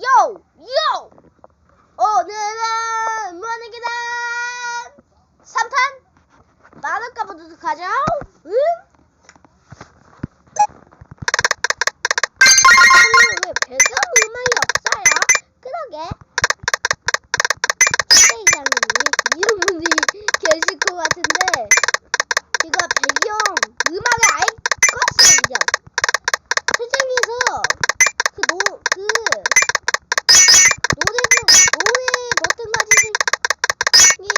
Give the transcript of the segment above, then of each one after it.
요! 요! 오늘은 무한의 계단 3탄 마늘까부터 가죠 응? 오늘 왜 배경 음악이 없어요? 그러게 선생님이 이런 분들이 계실 것 같은데 제가 배경 음악을 아예 껐어요 그냥 세상에서 그 노, 그 노래 노래 버튼 가지고 예,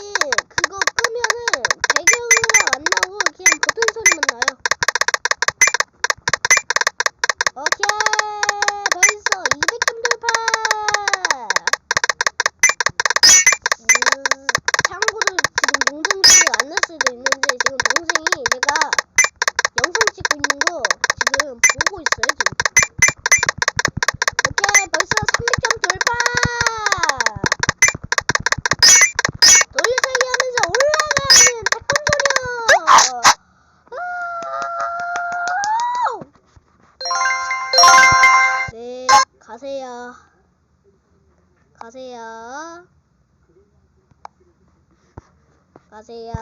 그거 끄면은 배경음악 안 나오고 그냥 버튼 소리만 나요. 오케이 벌써 200점 돌파. 음, 참고로 지금 동생들이 안 났을 수도 있는데 지금 동생이 제가 영상 찍고 있는 거 지금 보고 있어요 지금. 오케이 벌써 300점 돌파 돌려차기 하면서 올라가는 태권도녀 아우! 네 가세요 가세요 가세요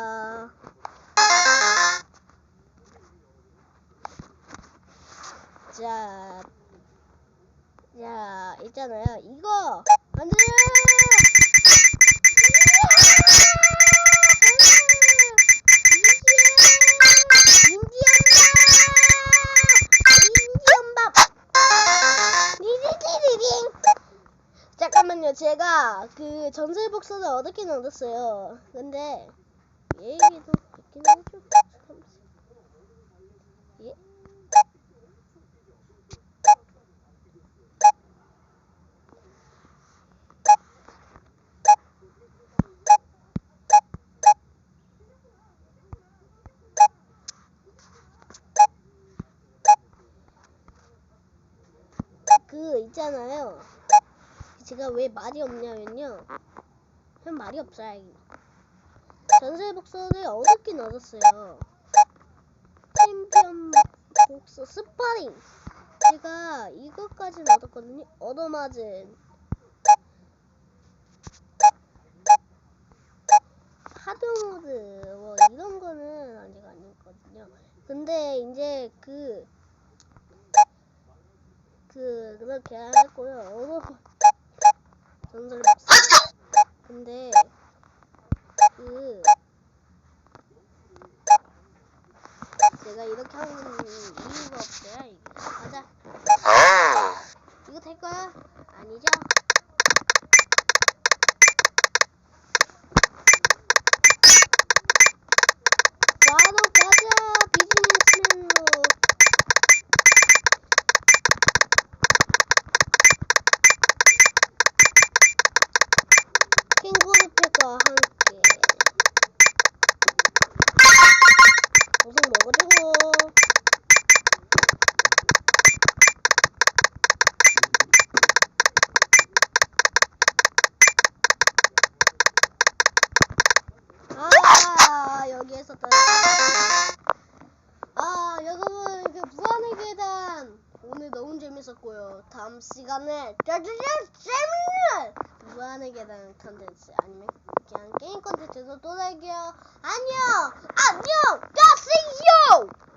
자 자, 있잖아요. 이거 안 돼요. 그 전설 복선을 얻었긴 얻었어요. 근데 얘기도 있긴 하죠. 예? 그 있잖아요. 제가 왜 말이 없냐면요. 그냥 말이 없어요. 전설 복선을 얻었긴 얻었어요. 챔피언 복서 스파링. 제가 이것까지는 얻었거든요. 얻어맞은 하드 모드 뭐 이런 거는 아직 아니거든요. 근데 이제 그 그 그렇게 했고요. 어머 또 아, 여러분, 그 무한의 계단 오늘 너무 재밌었고요. 다음 시간에 짜자잔 재밌는 무한의 계단 컨텐츠 아니면 그냥 게임 컨텐츠에서 또 달게요. 안녕, 안녕, 가세요.